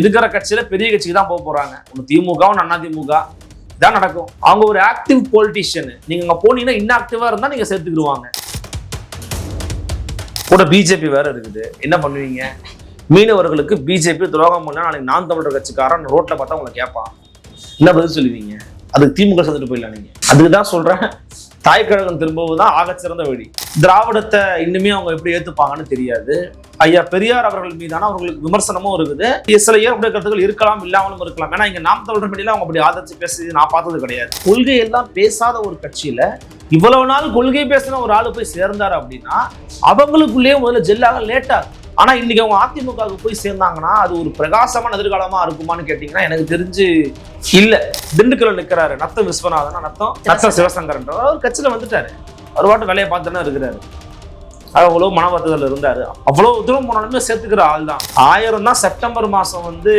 இருக்கிற கட்சியில பெரிய கட்சிக்கு தான் போக போறாங்க. ஒன்று திமுகவும் அண்ணா திமுக. இதான் நடக்கும். அவங்க ஒரு ஆக்டிவ் பொலிட்டிஷியன் நீங்க அங்கே போனீங்கன்னா இன்ஆக்டிவா இருந்தா நீங்க சேர்த்துக்கிடுவாங்க. கூட பிஜேபி வேற இருக்குது. என்ன பண்ணுவீங்க? மீனவர்களுக்கு பிஜேபி துரோகம் பண்ணா நாளைக்கு நான் தமிழர் கட்சிக்காரன் ரோட்ல பார்த்தா உங்களை கேட்பான். என்ன பதில் சொல்லுவீங்க? அதுக்கு திமுக சேர்ந்துட்டு போயிடலாம் நீங்க. அதுக்கு தான் சொல்றேன். கழகம் திரும்பவும் தான் ஆகச்சிறந்த வழி திராவிடத்தை இன்னுமே அவங்க எப்படி ஏத்துப்பாங்கன்னு தெரியாது. ஐயா பெரியார் அவர்கள் மீதான அவர்களுக்கு விமர்சனமும் இருக்குது. சில ஏற்புடைய கருத்துக்கள் இருக்கலாம் இல்லாமலும் இருக்கலாம். ஏன்னா இங்க நாம் தமிழர் மீடியில அவங்க அப்படி ஆதரிச்சு பேசுறது நான் பார்த்தது கிடையாது. கொள்கை எல்லாம் பேசாத ஒரு கட்சியில இவ்வளவு நாள் கொள்கை பேசின ஒரு ஆளு போய் சேர்ந்தாரு அப்படின்னா அவங்களுக்குள்ளேயே முதல்ல ஜெல்லாக லேட்டா ஆனா இன்னைக்கு அவங்க அதிமுகவுக்கு போய் சேர்ந்தாங்கன்னா அது ஒரு பிரகாசமான எதிர்காலமா இருக்குமான்னு கேட்டீங்கன்னா எனக்கு தெரிஞ்சு இல்ல. திண்டுக்கல்ல நிக்கிறாரு. நத்தம் விஸ்வநாதன் நத்தம் நத்தம் சிவசங்கர்ன்ற அவர் கட்சியில வந்துட்டாரு. ஒரு பாட்டு வேலையை பார்த்துன்னா இருக்கிறாரு. அது அவ்வளவு மனவர்த்ததில் இருந்தாரு. அவ்வளவு தூரம் போனாலுமே சேர்த்துக்கிற ஆள் தான். ஆயிரம் தான் செப்டம்பர் மாசம் வந்து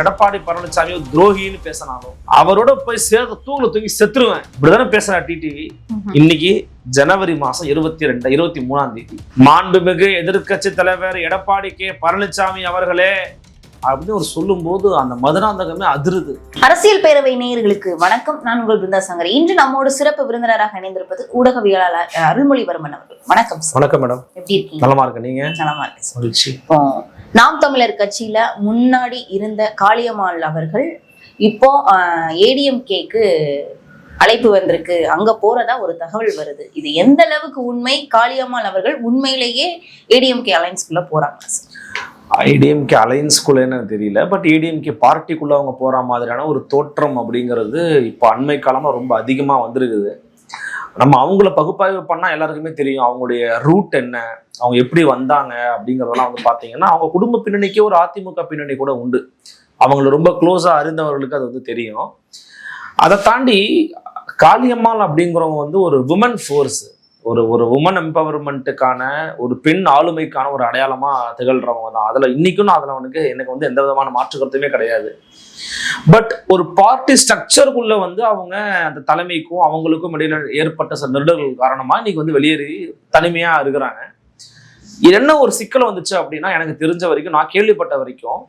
எடப்பாடி பழனிசாமி துரோகின்னு பேசினாலும் அவரோட போய் சேர்த்து தூக்கில் தூக்கி செத்துருவேன். இப்படிதானே பேசுறா டிடிவி இன்னைக்கு ஜனவரி மாசம் இருபத்தி ரெண்டு இருபத்தி மூணாம் தேதி. மாண்புமிகு எதிர்க்கட்சி தலைவர் எடப்பாடி கே. பழனிசாமி அவர்களே அப்படின்னு ஒரு சொல்லும்போது அந்த மதுராந்தகமே அதிருது. அரசியல் பேரவை நேயர்களுக்கு வணக்கம். நான் உங்கள் பிருந்தா சங்கர் இன்று நம்மோடு சிறப்பு விருந்தினராக இணைந்திருப்பது ஊடகவியலாளர் அஹ், அருள்மொழிவர்மன் அவர்கள். வணக்கம் சார். வணக்கம் மேடம். எப்படி இருக்கீங்க? நலமா இருக்க நீங்க? நலமா இருக்கு மகிழ்ச்சி. நாம் தமிழர் கட்சியில முன்னாடி இருந்த காளியம்மாள் அவர்கள் இப்போ ஏடிஎம்கேக்கு அழைப்பு வந்திருக்கு. அங்க போறதா ஒரு தகவல் வருது. இது எந்த அளவுக்கு உண்மை? காளியம்மாள் அவர்கள் உண்மையிலேயே ஏடிஎம்கே அலைன்ஸ்குள்ள போறாங்க சார் ஐடிஎம்கே அலைன்ஸ்குள்ளேன்னு தெரியல. பட் ஏடிஎம்கே பார்ட்டிக்குள்ளே அவங்க போகிற மாதிரியான ஒரு தோற்றம் அப்படிங்கிறது இப்போ அண்மை காலமாக ரொம்ப அதிகமாக வந்திருக்குது. நம்ம அவங்கள பகுப்பாய்வு பண்ணால் எல்லாருக்குமே தெரியும் அவங்களுடைய ரூட் என்ன அவங்க எப்படி வந்தாங்க அப்படிங்கிறதெல்லாம் வந்து பார்த்தீங்கன்னா அவங்க குடும்ப பின்னணிக்கே ஒரு அதிமுக பின்னணி கூட உண்டு. அவங்கள ரொம்ப க்ளோஸாக அறிந்தவர்களுக்கு அது வந்து தெரியும். அதை தாண்டி காளியம்மாள் அப்படிங்கிறவங்க வந்து ஒரு உமன் ஃபோர்ஸு ஒரு ஒரு உமன் எம்பவர்மெண்ட்டுக்கான ஒரு பெண் ஆளுமைக்கான ஒரு அடையாளமாக திகழ்றவங்க தான். அதில் இன்னைக்கும் அதில் அவனுக்கு எனக்கு வந்து எந்த விதமான மாற்று கருத்துமே கிடையாது. பட் ஒரு பார்ட்டி ஸ்ட்ரக்சருக்குள்ளே வந்து அவங்க அந்த தலைமைக்கும் அவங்களுக்கும் இடையில ஏற்பட்ட சில நெருடல்கள் காரணமாக இன்னைக்கு வந்து வெளியேறி தனிமையாக இருக்கிறாங்க. என்ன ஒரு சிக்கல் வந்துச்சு அப்படின்னா எனக்கு தெரிஞ்ச வரைக்கும் நான் கேள்விப்பட்ட வரைக்கும்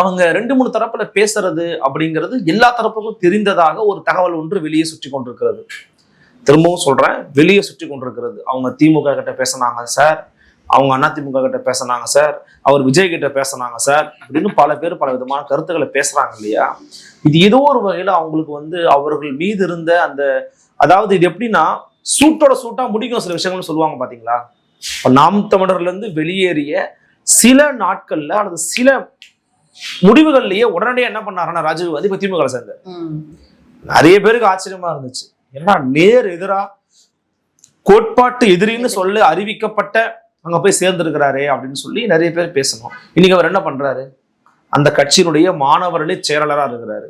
அவங்க ரெண்டு மூணு தரப்புல பேசுறது அப்படிங்கிறது எல்லா தரப்புக்கும் தெரிந்ததாக ஒரு தகவல் ஒன்று வெளியே சுற்றி கொண்டிருக்கிறது. திரும்பவும் சொல்றேன் வெளியே சுற்றி கொண்டிருக்கிறது. அவங்க திமுக கிட்ட பேசினாங்க சார். அவங்க அண்ணா திமுக கிட்ட பேசினாங்க சார். அவர் விஜய் கிட்ட பேசினாங்க சார். அப்படின்னு பல பேர் பல விதமான கருத்துக்களை பேசுறாங்க இல்லையா? இது ஏதோ ஒரு வகையில அவங்களுக்கு வந்து அவர்கள் மீது இருந்த அந்த அதாவது இது எப்படின்னா சூட்டோட சூட்டா முடிக்கும் சில விஷயங்கள்னு சொல்லுவாங்க பாத்தீங்களா? இப்ப நாம் தமிழர்ல இருந்து வெளியேறிய சில நாட்கள்ல அல்லது சில முடிவுகள்லயே உடனடியாக என்ன பண்ணாருன்னா ராஜீவ் காந்தி இப்ப திமுக சேர்ந்தார். நிறைய பேருக்கு ஆச்சரியமா இருந்துச்சு. ஏன்னா நேர் எதிரா? கோட்பாட்டு எதிரின்னு சொல்ல அறிவிக்கப்பட்ட அங்க போய் சேர்ந்திருக்கிறாரே அப்படின்னு சொல்லி நிறைய பேர் பேசணும். இன்னைக்கு அவர் என்ன பண்றாரு? அந்த கட்சியினுடைய மாணவர்களே செயலாளரா இருக்கிறாரு.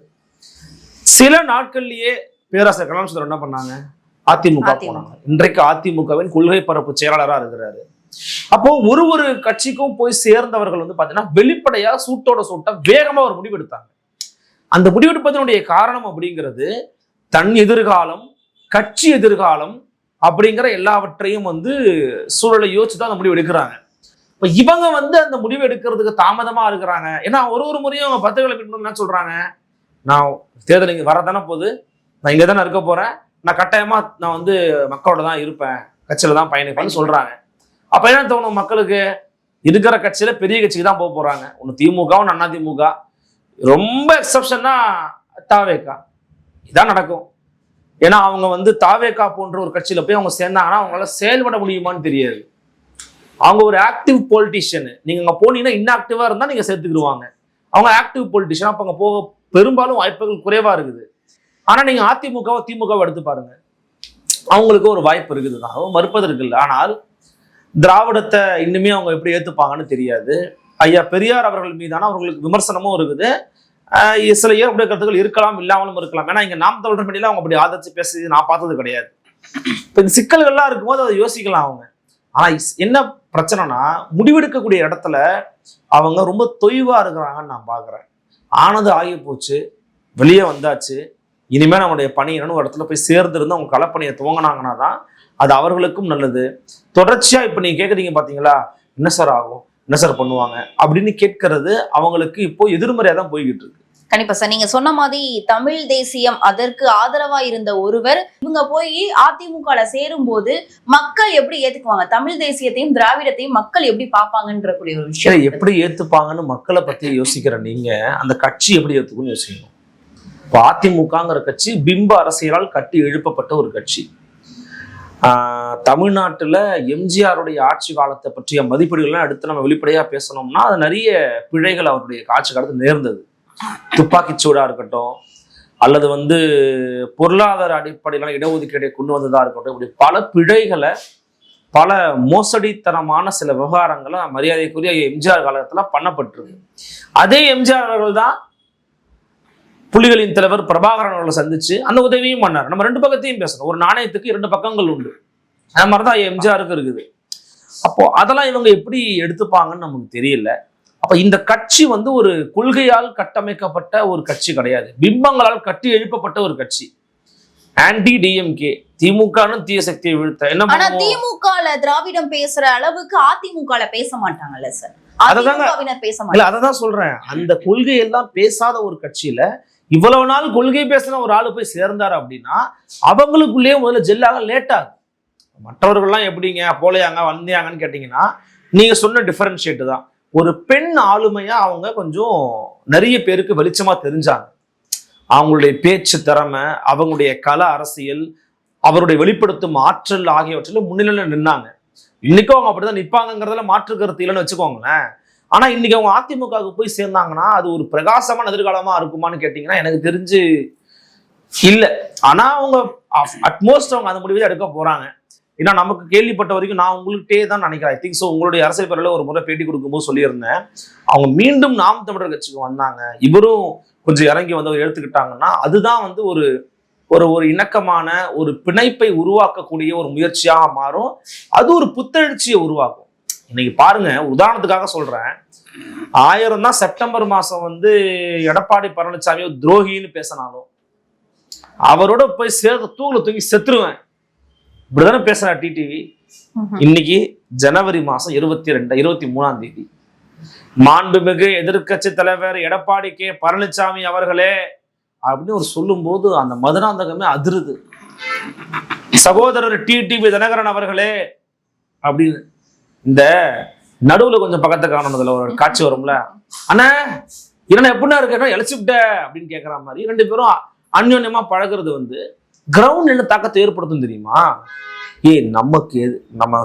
சில நாட்கள்லயே பேராசிரியர் கலாம் சுந்தரம் என்ன பண்ணாங்க? அதிமுக. போனாங்க. இன்றைக்கு அதிமுகவின் கொள்கை பரப்பு செயலாளரா இருக்கிறாரு. அப்போ ஒரு ஒரு கட்சிக்கும் போய் சேர்ந்தவர்கள் வந்து பாத்தீங்கன்னா வெளிப்படையா சூட்டோட சூட்டா வேகமா ஒரு முடிவெடுத்தாங்க. அந்த முடிவெடுப்பதனுடைய காரணம் அப்படிங்கிறது தன் எதிர்காலம் கட்சி எதிர்காலம் அப்படிங்கிற எல்லாவற்றையும் வந்து சூழலை யோசிச்சு தான் அந்த முடிவு எடுக்கிறாங்க. இப்போ இவங்க வந்து அந்த முடிவு எடுக்கிறதுக்கு தாமதமாக இருக்கிறாங்க. ஏன்னா ஒரு ஒரு முறையும் அவங்க பத்திரிகை மீட் என்ன சொல்கிறாங்க நான் தேர்தல் இங்கே வரதானே போகுது. நான் இங்கே தானே இருக்க போகிறேன் நான் கட்டாயமாக நான் வந்து மக்களோட தான் இருப்பேன். கட்சியில் தான் பயணிப்பேன்னு சொல்கிறாங்க அப்போ என்ன தோணும் மக்களுக்கு? இருக்கிற கட்சியில் பெரிய கட்சிக்கு தான் போக போகிறாங்க ஒன்று திமுகவும் அண்ணா திமுக. ரொம்ப எக்ஸப்ஷன்னா தாவேக்கா. இதான் நடக்கும். ஏன்னா அவங்க வந்து தாவேக்கா போன்ற ஒரு கட்சியில் போய் அவங்க சேர்ந்தாங்கன்னா அவங்களால செயல்பட முடியுமான்னு தெரியாது. அவங்க ஒரு ஆக்டிவ் பொலிட்டிஷியன் நீங்க அங்க போனீங்கன்னா இன்ஆக்டிவா இருந்தா நீங்க சேர்த்துக்கிடுவாங்க. அவங்க ஆக்டிவ் பொலிட்டிஷியன் அப்போ அங்கே போக பெரும்பாலும் வாய்ப்புகள் குறைவா இருக்குது. ஆனா நீங்க அதிமுகவை திமுகவை எடுத்து பாருங்க. அவங்களுக்கு ஒரு வாய்ப்பு இருக்குது. தான் இருக்குல்ல மறுப்பதற்கு இல்லை ஆனால் திராவிடத்தை இன்னுமே அவங்க எப்படி ஏத்துப்பாங்கன்னு தெரியாது. ஐயா பெரியார் அவர்கள் மீதான அவர்களுக்கு விமர்சனமும் இருக்குது. சில ஏற்புடைய கருத்துக்கள் இருக்கலாம் இல்லாமலும் இருக்கலாம். ஏன்னா இங்க நாம் தமிழர் மீடியில அவங்க அப்படி ஆதரிச்சு பேசி நான் பார்த்தது கிடையாது. இப்போ இந்த சிக்கல்கள்லாம் இருக்கும்போது அதை யோசிக்கலாம் அவங்க. ஆனா என்ன பிரச்சனைனா முடிவெடுக்கக்கூடிய இடத்துல அவங்க ரொம்ப தொய்வா இருக்கிறாங்கன்னு நான் பாக்குறேன். ஆனது ஆகி போச்சு வெளியே வந்தாச்சு இனிமே நம்மளுடைய பணி என்னன்னு ஒரு இடத்துல போய் சேர்ந்துருந்து அவங்க களப்பணியை துவங்கினாங்கன்னா தான் அது அவர்களுக்கும் நல்லது. தொடர்ச்சியா இப்ப நீங்க கேக்குறீங்க பாத்தீங்களா? என்ன சார் ஆகும்? என்ன சார் பண்ணுவாங்க அப்படின்னு கேட்கறது அவங்களுக்கு இப்போ எதிர்மறையா தான் போய்கிட்டு இருக்கு. கண்டிப்பா சார். நீங்க சொன்ன மாதிரி தமிழ் தேசியம் அதற்கு ஆதரவா இருந்த ஒருவர் இவங்க போய் அதிமுகல சேரும் போது மக்கள் எப்படி ஏத்துக்குவாங்க? தமிழ் தேசியத்தையும் திராவிடத்தையும் மக்கள் எப்படி பார்ப்பாங்கன்ற கூடிய ஒரு விஷயம். எப்படி ஏத்துப்பாங்கன்னு மக்களை பத்தி யோசிக்கிற நீங்க அந்த கட்சி எப்படி ஏத்துக்குன்னு யோசிக்கணும்? இப்போ அதிமுகங்கிற கட்சி பிம்ப அரசியலால் கட்டி எழுப்பப்பட்ட ஒரு கட்சி. தமிழ்நாட்டில் எம்ஜிஆருடைய ஆட்சி காலத்தை பற்றிய மதிப்பீடுகள்லாம் எடுத்து நம்ம வெளிப்படையாக பேசணும்னா அது நிறைய பிழைகள் அவருடைய ஆட்சி காலத்தில் நேர்ந்தது. துப்பாக்கிச்சூடாக இருக்கட்டும் அல்லது வந்து பொருளாதார அடிப்படையிலான இடஒதுக்கீடை கொண்டு வந்ததாக இருக்கட்டும் இப்படி பல பிழைகளை பல மோசடித்தனமான சில விவகாரங்களை மரியாதைக்குரிய எம்ஜிஆர் காலத்தில் பண்ணப்பட்டிருக்கு. அதே எம்ஜிஆர் அவர்கள் தான் புலிகளின் தலைவர் பிரபாகரன் அவர்களை சந்திச்சு அந்த உதவியும் பண்ணார். நம்ம ரெண்டு பக்கத்தையும் பேசணும். ஒரு நாணயத்துக்கு இரண்டு பக்கங்கள் உண்டு. அது மாதிரிதான் எம்ஜிஆருக்கு இருக்குது. அப்போ அதெல்லாம் இவங்க எப்படி எடுத்துப்பாங்கன்னு நமக்கு தெரியல. அப்ப இந்த கட்சி வந்து ஒரு கொள்கையால் கட்டமைக்கப்பட்ட ஒரு கட்சி கிடையாது. பிம்பங்களால் கட்டி எழுப்பப்பட்ட ஒரு கட்சி. ஆன்டி டிஎம்கே திமுகன்னு தீய சக்தியை வீழ்த்த என்ன ஆனா திமுகல திராவிடம் பேசுற அளவுக்கு அதிமுகல பேச மாட்டாங்கல்ல சார் அததாங்க- பேச மாட்டாங்க. அததான் சொல்றேன். அந்த கொள்கையெல்லாம் பேசாத ஒரு கட்சியில இவ்வளவு நாள் கொள்கை பேசின ஒரு ஆள் போய் சேர்ந்தார் அப்படின்னா அவங்களுக்குள்ளேயே முதல்ல ஜெல்லாக லேட்டாக மற்றவர்கள்லாம் எப்படிங்க? போலையாங்க வந்தியாங்கன்னு கேட்டிங்கன்னா நீங்கள் சொன்ன டிஃபரன்ஷியேட்டு தான். ஒரு பெண் ஆளுமையாக அவங்க கொஞ்சம் நிறைய பேருக்கு வெளிச்சமாக தெரிஞ்சாங்க. அவங்களுடைய பேச்சு திறமை அவங்களுடைய கல அரசியல் அவருடைய வெளிப்படுத்தும் ஆற்றல் ஆகியவற்றில் முன்னிலையில் நின்னாங்க. இன்னைக்கும் அவங்க அப்படிதான் நிற்பாங்கிறதுல மாற்று கருத்து இல்லைன்னு வச்சுக்கோங்களேன். ஆனா இன்னைக்கு அவங்க அதிமுகவுக்கு போய் சேர்ந்தாங்கன்னா அது ஒரு பிரகாசமான எதிர்காலமா இருக்குமான்னு கேட்டீங்கன்னா எனக்கு தெரிஞ்சு இல்லை. ஆனா அவங்க அட்மோஸ்ட் அவங்க அந்த முடிவு எடுக்க போறாங்க. ஏன்னா நமக்கு கேள்விப்பட்ட வரைக்கும் நான் உங்கள்கிட்டே தான் நினைக்கிறேன். ஐ திங்க் ஸோ உங்களுடைய அரசியல் பேரில் ஒரு முறை பேட்டி கொடுக்கும்போது சொல்லியிருந்தேன். அவங்க மீண்டும் நாம் தமிழர் கட்சிக்கு வந்தாங்க. இவரும் கொஞ்சம் இறங்கி வந்து எடுத்துக்கிட்டாங்கன்னா அதுதான் வந்து ஒரு ஒரு ஒரு இணக்கமான ஒரு பிணைப்பை உருவாக்கக்கூடிய ஒரு முயற்சியாக மாறும். அது ஒரு புத்தெழுச்சியை உருவாக்கும். இன்னைக்கு பாருங்க உதாரணத்துக்காக சொல்றேன். ஆயிரம் தான் செப்டம்பர் மாசம் வந்து எடப்பாடி பழனிசாமி ஒரு துரோகின்னு பேசினாலும் அவரோட போய் சேர்ந்து தூங்கல தூங்கி செத்துருவேன். இப்படிதானே பேசுறா டிடிவி. இன்னைக்கு ஜனவரி மாசம் இருபத்தி ரெண்டு இருபத்தி மூணாம் தேதி. மாண்புமிகு எதிர்க்கட்சி தலைவர் எடப்பாடி கே. பழனிசாமி அவர்களே அப்படின்னு ஒரு சொல்லும்போது அந்த மதுராந்தகமே அதிருது. சகோதரர் டிடிவி தினகரன் அவர்களே அப்படின்னு இந்த நடுவுல கொஞ்சம் பக்கத்தை காணணுதுல ஒரு காட்சி வரும்ல. அண்ணா என்ன எப்படின்னா இருக்க இழைச்சுக்கிட்ட அப்படின்னு கேட்கற மாதிரி ரெண்டு பேரும் அந்யோன்யமா பழகுறது வந்து கிரவுண்ட் என்ன தாக்கத்தை ஏற்படுத்தும் தெரியுமா? ஏய் நமக்கு நம்ம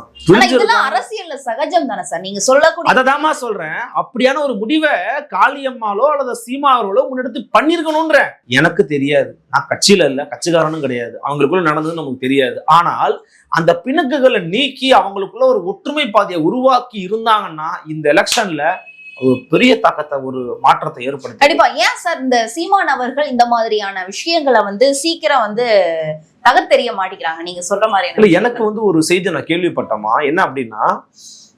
அரசியல்ல சகஜம் தானே சார். நீங்க சொல்லக்கூடிய அததாம்மா சொல்றேன். அப்படியான ஒரு முடிவை காளியம்மாலோ அல்லது சீமா அவர்களோ முன்னெடுத்து பண்ணிருக்கணும்ன்ற எனக்கு தெரியாது. நான் கட்சியில இல்ல கட்சிக்காரனும் கிடையாது. அவங்களுக்குள்ள நடந்தது நமக்கு தெரியாது. ஆனால் அந்த பிணக்குகளை நீக்கி அவங்களுக்குள்ள ஒரு ஒற்றுமை பாதையை உருவாக்கி இருந்தாங்கன்னா இந்த எலெக்ஷன்ல ஒரு பெரிய தாக்கத்தை ஒரு மாற்றத்தை ஏற்படுத்தி. கண்டிப்பா. ஏன் சார் இந்த சீமான் அவர்கள் இந்த மாதிரியான விஷயங்களை வந்து சீக்கிரம் வந்து தகர்த்தெறிய மாட்டேங்கிறாங்க? நீங்க சொல்ற இல்ல மாதிரி எனக்கு வந்து ஒரு செய்தி நான் கேள்விப்பட்டமா என்ன அப்படின்னா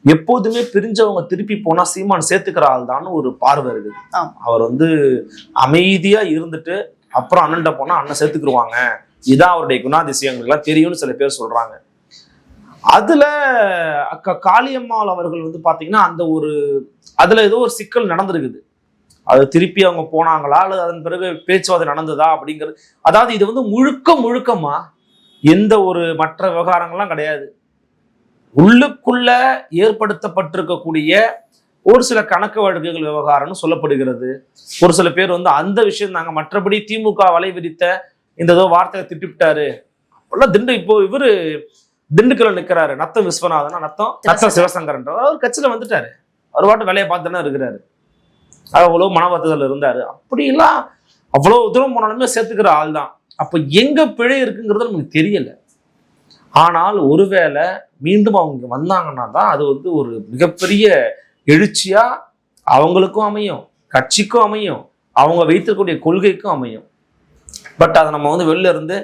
எப்போதுமே பிரிஞ்சவங்க திருப்பி போனா சீமான் சேர்த்துக்கிற ஆள் தான் ஒரு பார்வை இருக்குது. அவர் வந்து அமைதியா இருந்துட்டு அப்புறம் அண்ணன்ட்ட போனா அண்ணன் சேர்த்துக்கிருவாங்க. இதான் அவருடைய குணாதிசயங்கள் எல்லாம் தெரியும்னு சில பேர் சொல்றாங்க. அதுல அக்கா காளியம்மாள் அவர்கள் வந்து பாத்தீங்கன்னா அந்த ஒரு அதுல ஏதோ ஒரு சிக்கல் நடந்திருக்குது. அது திருப்பி அவங்க போனாங்களா? அல்லது அதன் பிறகு பேச்சுவார்த்தை நடந்ததா அப்படிங்கிறது? அதாவது இது வந்து முழுக்க முழுக்கமா எந்த ஒரு மற்ற விவகாரங்கள்லாம் கிடையாது. உள்ளுக்குள்ள ஏற்படுத்தப்பட்டிருக்கக்கூடிய ஒரு சில கணக்கு வழக்குகள் விவகாரம்னு சொல்லப்படுகிறது. ஒரு சில பேர் வந்து அந்த விஷயம் தாங்க மற்றபடி திமுக வலை விரித்த இந்த ஏதோ வார்த்தையை திட்டிவிட்டாரு. அப்பெல்லாம் திண்டு இப்போ இவரு திண்டுக்கல்ல நிக்கிறாரு. நத்தம் விஸ்வநாதனா? நத்தம் நத்தம் சிவசங்கரன்ற அவர் கட்சியில வந்துட்டாரு. அவர் பாட்டு வேலையை பார்த்துன்னு இருக்கிறாரு. அவ்வளவு மனவர்த்தத்தில் இருந்தாரு. அப்படிலாம் அவ்வளவு தூரம் போனாலுமே சேர்த்துக்கிற ஆள் தான் அப்ப எங்க பிழை இருக்குங்கிறது நமக்கு தெரியல. ஆனால் ஒருவேளை மீண்டும் அவங்க வந்தாங்கன்னா தான் அது வந்து ஒரு மிகப்பெரிய எழுச்சியா அவங்களுக்கும் அமையும் கட்சிக்கும் அமையும் அவங்க வைத்திருக்கக்கூடிய கொள்கைக்கும் அமையும். பட் அதை நம்ம வந்து வெளில இருந்து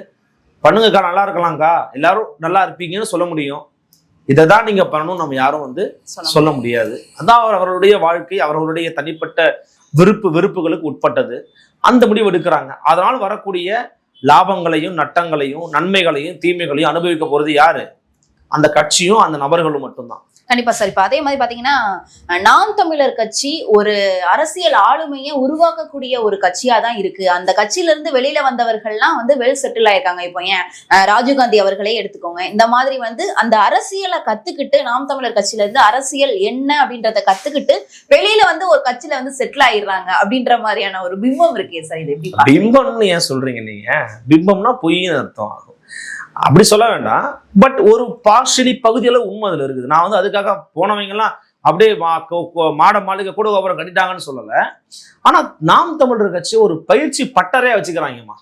பண்ணுங்கக்கா நல்லா இருக்கலாம்க்கா. எல்லாரும் நல்லா இருப்பீங்கன்னு சொல்ல முடியும். இதை தான் நீங்க பண்ணணும் நம்ம யாரும் வந்து சொல்ல முடியாது. அதான் அவர் அவர்களுடைய வாழ்க்கை அவர்களுடைய தனிப்பட்ட விருப்பு வெறுப்புகளுக்கு உட்பட்டது. அந்த முடிவு எடுக்கிறாங்க. அதனால் வரக்கூடிய லாபங்களையும் நட்டங்களையும் நன்மைகளையும் தீமைகளையும் அனுபவிக்க போறது யாரு? அந்த கட்சியும் அந்த நபர்களும் மட்டும்தான். கண்டிப்பா சார். இப்ப அதே மாதிரி பாத்தீங்கன்னா நாம் தமிழர் கட்சி ஒரு அரசியல் ஆளுமையை உருவாக்கக்கூடிய ஒரு கட்சியா தான் இருக்கு. அந்த கட்சியில இருந்து வெளியில வந்தவர்கள்லாம் வந்து வெல் செட்டில் ஆயிருக்காங்க. இப்போ ஏன் ராஜீவ்காந்தி அவர்களே எடுத்துக்கோங்க. இந்த மாதிரி வந்து அந்த அரசியலை கத்துக்கிட்டு நாம் தமிழர் கட்சியில இருந்து அரசியல் என்ன அப்படின்றத கத்துக்கிட்டு வெளியில வந்து ஒரு கட்சியில வந்து செட்டில் ஆயிடுறாங்க அப்படின்ற மாதிரியான ஒரு பிம்பம் இருக்கே சார். இது? பிம்பம்னு ஏன் சொல்றீங்க நீங்க? பிம்பம்னா பொய்ன்னு அர்த்தம். ஆகும் அப்படி சொல்ல வேண்டாம். பட் ஒரு பார்ஷலி பகுதியில் உண்மை அதில் இருக்குது. நான் வந்து அதுக்காக போனவங்க அப்படியே மா- மாட மாளிகை கூட அப்புறம் கட்டிட்டாங்கன்னு சொல்லலை. ஆனால் நாம் தமிழர் கட்சி ஒரு பயிற்சி பட்டறையாக வச்சுக்கிறாங்கம்மா.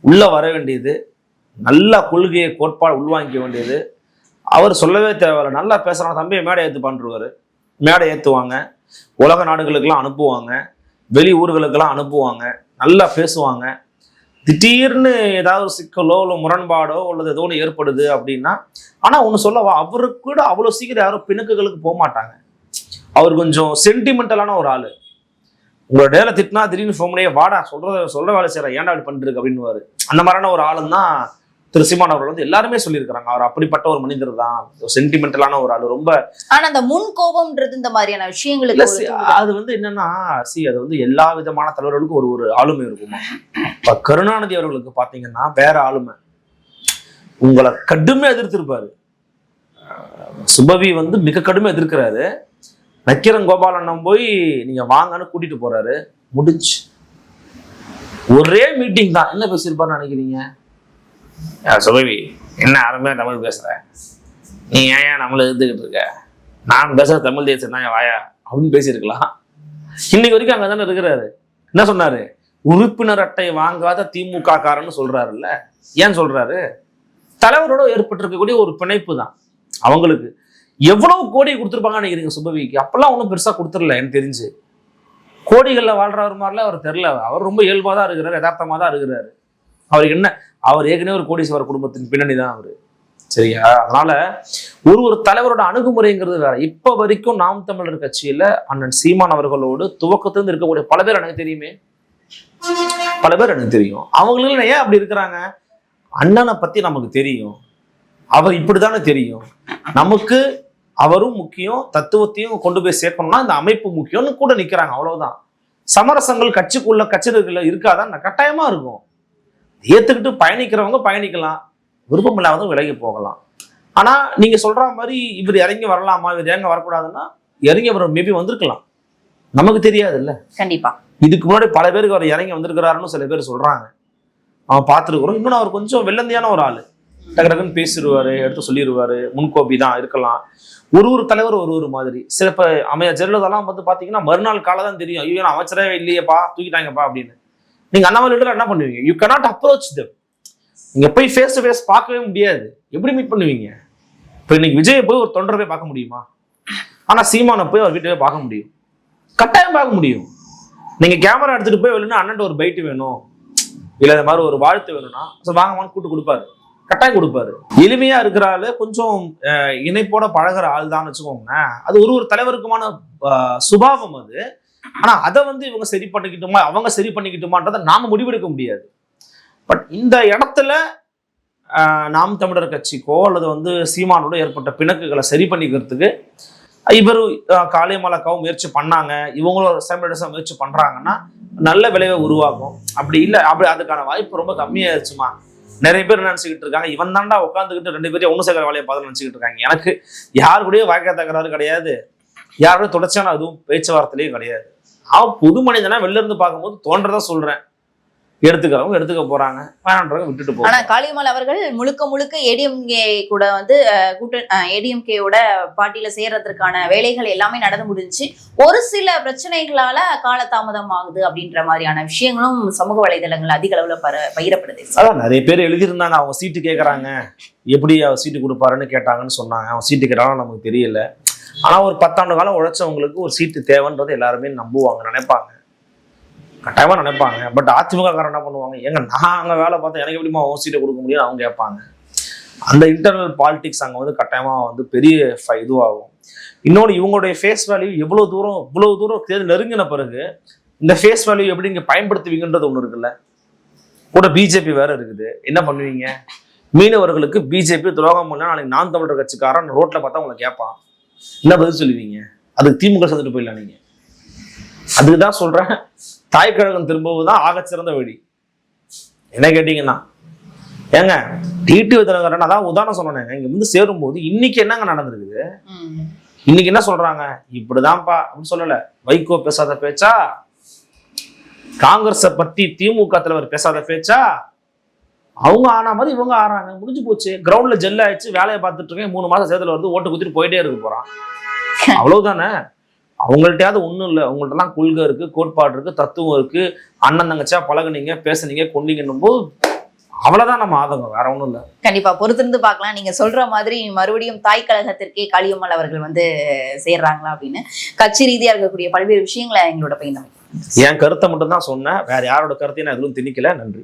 உள்ளே வர வேண்டியது நல்ல கொள்கையை கோட்பாடு உள்வாங்கிக்க வேண்டியது. அவர் சொல்லவே தேவையில்ல. நல்லா பேசுகிறாங்க தம்பியை மேடை ஏத்து மேடை ஏற்றுவாங்க உலக நாடுகளுக்கெல்லாம் அனுப்புவாங்க. வெளி ஊர்களுக்கெல்லாம் அனுப்புவாங்க. நல்லா பேசுவாங்க. திடீர்னு ஏதாவது ஒரு சிக்கலோ இல்லை முரண்பாடோ அல்லது ஏதோ ஒன்று ஏற்படுது அப்படின்னா ஆனால் ஒன்று சொல்லவா அவருக்கு கூட அவ்வளோ சீக்கிரம் யாரும் பிணக்குகளுக்கு போக மாட்டாங்க. அவர் கொஞ்சம் சென்டிமெண்டலான ஒரு ஆள். உங்களோட டேல திட்டினா திடீர்னு ஃபோன் பண்ணியே வாடா சொல்கிறத சொல்கிற வேலை செய்கிறேன் ஏன்டா அப்படி பண்ணிருக்கு அப்படின்னு அந்த மாதிரியான ஒரு ஆளுன்னு தான் திரு சீமான் அவர்கள் வந்து எல்லாருமே சொல்லியிருக்கிறாங்க. அவர் அப்படிப்பட்ட ஒரு மனிதர் தான். சென்டிமெண்டலான ஒரு ஆள். ரொம்ப ஆனா அந்த முன் கோபம்ன்றது இந்த மாதிரியான விஷயங்களுக்கு தூண்டுதல். அது வந்து என்னன்னா சி அது வந்து எல்லா விதமான தலைவர்களுக்கும் ஒரு ஒரு ஆளுமை இருக்குமா? இப்ப கருணாநிதி அவர்களுக்கு பாத்தீங்கன்னா வேற ஆளுமை. உங்களை கடுமையா எதிர்த்திருப்பாரு. சுபவி வந்து மிக கடுமையா எதிர்க்கிறாரு. நக்கீரன் கோபாலண்ணன் போய் நீங்க வாங்கன்னு கூட்டிட்டு போறாரு. முடிஞ்சு. ஒரே மீட்டிங் தான். என்ன பேசியிருப்பாருன்னு நினைக்கிறீங்க? சுபவி என்ன அருமையாக தமிழ் பேசுகிறேன் நீ ஏன் நம்மளை எதிர்த்துக்கிட்டு இருக்க? நான் பேசுகிற தமிழ் தேசம் தான் வாயா? அப்படின்னு பேசியிருக்கலாம். இன்னைக்கு வரைக்கும் அங்கே தானே இருக்கிறாரு. என்ன சொன்னார்? உறுப்பினர் அட்டை வாங்காத திமுக காரன்னு சொல்கிறாருல்ல ஏன் சொல்கிறாரு தலைவரோட ஏற்பட்டிருக்கக்கூடிய ஒரு பிணைப்பு தான். அவங்களுக்கு எவ்வளவு கோடி கொடுத்துருப்பாங்கன்னு நினைக்கிறீங்க சுபவிக்கு அப்பெல்லாம் ஒன்றும் பெருசாக கொடுத்துடல எனக்கு தெரிஞ்சு. கோடிகளில் வாழ்கிறவர் மாதிரிலாம் அவர் தெரில அவர் ரொம்ப இயல்பாக தான் இருக்கிறார் யதார்த்தமாக தான் இருக்கிறாரு. அவருக்கு என்ன அவர் ஏற்கனவே ஒரு கோடீஸ்வரர் குடும்பத்தின் பின்னணி தான் அவர். சரியா? அதனால ஒரு ஒரு தலைவரோட அணுகுமுறைங்கிறது வேற. இப்ப வரைக்கும் நாம் தமிழர் கட்சியில அண்ணன் சீமான் அவர்களோடு துவக்கத்திலிருந்து இருக்கக்கூடிய பல பேர் எனக்கு தெரியுமே. பல பேர் எனக்கு தெரியும். அவங்களும் ஏன் அப்படி இருக்கிறாங்க? அண்ணனை பத்தி நமக்கு தெரியும். அவர் இப்படித்தானே தெரியும். நமக்கு அவரும் முக்கியம் தத்துவத்தையும் கொண்டு போய் சேர்க்கணும்னா இந்த அமைப்பு முக்கியம்னு கூட நிக்கிறாங்க. அவ்வளவுதான். சமரசங்கள் கட்சிக்குள்ள கட்சிகள் இருக்காதான் கட்டாயமா இருக்கும். ஏத்துக்கிட்டு பயணிக்கிறவங்க பயணிக்கலாம். விருப்பம் இல்லாதவங்க விலகி போகலாம். ஆனா நீங்க சொல்ற மாதிரி இவர் இறங்கி வரலாமா இவர் இறங்க வரக்கூடாதுன்னா இறங்கி அவர் மேபி வந்திருக்கலாம். நமக்கு தெரியாது இல்ல கண்டிப்பா. இதுக்கு முன்னாடி பல பேருக்கு அவர் இறங்கி வந்திருக்கிறாருன்னு சில பேர் சொல்றாங்க. அவன் பார்த்துருக்குறோம். இன்னொன்று அவர் கொஞ்சம் வெள்ளந்தியான ஒரு ஆள். டக்கு டக்குன்னு பேசிடுவாரு எடுத்து சொல்லிடுவாரு. முன்கோபி தான் இருக்கலாம். ஒரு ஒரு தலைவர் ஒரு ஒரு மாதிரி. சில இப்போ அமையா ஜெயலலிதாலாம் வந்து பார்த்தீங்கன்னா மறுநாள் காலை தான் தெரியும். ஐயோ அமைச்சரே இல்லையேப்பா தூக்கிட்டாங்கப்பா அப்படின்னு. நீங்க அண்ணாமலை மாதிரி என்ன பண்ணுவீங்க? யூ கனாட் அப்ரோச் தம் நீங்க போய் ஃபேஸ் டு ஃபேஸ் பார்க்கவே முடியாது. எப்படி மீட் பண்ணுவீங்க? இப்போ இன்னைக்கு விஜயை போய் ஒரு தொண்டரை போய் பார்க்க முடியுமா? ஆனா சீமானை போய் அவர் வீட்டை போய் பார்க்க முடியும். கட்டாயம் பார்க்க முடியும். நீங்க கேமரா எடுத்துட்டு போய் வேணும்னா அண்ணன் ஒரு பைட்டு வேணும். இல்ல இந்த மாதிரி ஒரு வாழ்த்து வேணும்னா ஸோ வாங்க கூட்டு கொடுப்பாரு. கட்டாயம் கொடுப்பாரு. எளிமையா இருக்கிற ஆளு கொஞ்சம் இணைப்போட பழகுற ஆள் தான் வச்சுக்கோங்களேன். அது ஒரு ஒரு தலைவருக்குமான சுபாவம் அது. ஆனா அதை வந்து இவங்க சரி பண்ணிக்கிட்டுமா அவங்க சரி பண்ணிக்கிட்டுமான்றதை நாம முடிவெடுக்க முடியாது. பட் இந்த இடத்துல நாம் தமிழர் கட்சிக்கோ அல்லது வந்து சீமானோட ஏற்பட்ட பிணக்குகளை சரி பண்ணிக்கிறதுக்கு இவர் காளியமலக்காவும் முயற்சி பண்ணாங்க. இவங்களும் சைமல்டேனியஸாக முயற்சி பண்ணுறாங்கன்னா நல்ல விளைவை உருவாகும். அப்படி இல்லை அப்படி அதுக்கான வாய்ப்பு ரொம்ப கம்மியாயிருச்சுமா. நிறைய பேர் நினச்சிக்கிட்டு இருக்காங்க இவன் தாண்டா உட்காந்துக்கிட்டு ரெண்டு பேரையும் ஒன்று சேர்க்கிற வேலையை பார்த்து நினச்சிக்கிட்டு இருக்காங்க. எனக்கு யார் கூடயும் வாய்க்கா தகராறு கிடையாது. யாரோட தொடர்ச்சியான அதுவும் பேச்சுவார்த்தையிலையும் கிடையாது. அவன் புது மனிதனா வெளில இருந்து பார்க்கும்போது தோன்றதா சொல்றேன். எடுத்துக்கிறவங்க எடுத்துக்க போறாங்க. வேணான்றவங்க விட்டுட்டு ஆனா போறாங்க காளியம்மாள் அவர்கள் முழுக்க முழுக்க ஏடிஎம்கே கூட வந்து கூட்ட ஏடிஎம்கேயோட பார்ட்டியில சேர்றதுக்கான வேலைகள் எல்லாமே நடந்து முடிஞ்சுச்சு ஒரு சில பிரச்சனைகளால காலதாமதம் ஆகுது அப்படின்ற மாதிரியான விஷயங்களும் சமூக வலைதளங்கள் அதிக அளவுல பர- பகிரப்படுது. அதான் நிறைய பேர் எழுதியிருந்தாங்க. அவங்க சீட்டு கேட்குறாங்க எப்படி அவர் சீட்டு கொடுப்பாருன்னு கேட்டாங்கன்னு சொன்னாங்க. அவன் சீட்டு கேட்டாலும் நமக்கு தெரியல. ஆனா ஒரு பத்தாண்டு காலம் உழைச்சவங்களுக்கு ஒரு சீட்டு தேவைன்றது எல்லாருமே நம்புவாங்க நினைப்பாங்க. கட்டாயமா நினைப்பாங்க. பட் அதிமுக காரன் என்ன பண்ணுவாங்க? ஏங்க நான் அங்க வேலை பார்த்தா எனக்கு எப்படிமா ஓ சீட்டை கொடுக்க முடியும் அவங்க கேட்பாங்க. அந்த இன்டர்னல் பாலிடிக்ஸ் அங்க வந்து கட்டாயமா வந்து பெரிய இதுவாகும். இன்னொன்று இவங்களுடைய ஃபேஸ் வேல்யூ எவ்வளோ தூரம் இவ்வளவு தூரம் தேர்தல் நெருங்கின பிறகு இந்த ஃபேஸ் வேல்யூ எப்படி நீங்க பயன்படுத்துவீங்கன்றது ஒண்ணு இருக்குல்ல? கூட பிஜேபி வேற இருக்குது. என்ன பண்ணுவீங்க? மீனவர்களுக்கு பிஜேபி துரோகம் பண்ணால் நாளைக்கு நான் தமிழர் கட்சிக்காரன் ரோட்ல பார்த்தா உங்களை கேட்பான். என்ன பதில் சொல்லுவீங்க? அதுக்கு திமுக சேர்ந்துட்டு போயிடலாம் நீங்க. அதுக்கு தான் சொல்றேன். தாய் கழகம் ஆக ஆகச்சிறந்த வழி. என்ன கேட்டீங்கன்னா ஏங்க டிடிவி தினகரன் அதான் உதாரணம் சொன்னேன் இங்க வந்து சேரும்போது இன்னைக்கு என்னங்க நடந்திருக்குது? இன்னைக்கு என்ன சொல்றாங்க? இப்படிதான்ப்பா அப்படின்னு சொல்லல. வைகோ பேசாத பேச்சா? காங்கிரஸை பத்தி திமுக தலைவர் பேசாத பேச்சா? அவங்க ஆனா மாதிரி இவங்க ஆறாங்க. முடிஞ்சு போச்சு. கிரவுண்ட்ல ஜெல் ஆயிடுச்சு. வேலையை பார்த்துட்டு இருக்கேன். மூணு மாசம் சேர்த்துல வந்து ஓட்டு குத்திட்டு போயிட்டே இருக்க போறான். அவ்வளவுதானே? அவங்கள்ட்டயாவது ஒண்ணும் இல்லை. அவங்கள்ட்டலாம் கொள்கை இருக்கு கோட்பாடு இருக்கு தத்துவம் இருக்கு. அண்ணன் தங்கச்சியா பழகுனீங்க பேசுனீங்க கொண்டீங்கன்னும் போது அவ்வளவுதான் நம்ம ஆதங்கம். வேற ஒண்ணும் இல்லை. கண்டிப்பா. பொறுத்திருந்து பார்க்கலாம். நீங்க சொல்ற மாதிரி மறுபடியும் தாய் கழகத்திற்கே காளியம்மாள் அவர்கள் வந்து சேர்றாங்களா அப்படின்னு. கட்சி ரீதியா இருக்கக்கூடிய பல்வேறு விஷயங்களை எங்களோட பகிர்ந்து என் கருத்தை மட்டும் தான் சொன்னேன். வேற யாரோட கருத்தையும் நான் எதுவும் திணிக்கல. நன்றி.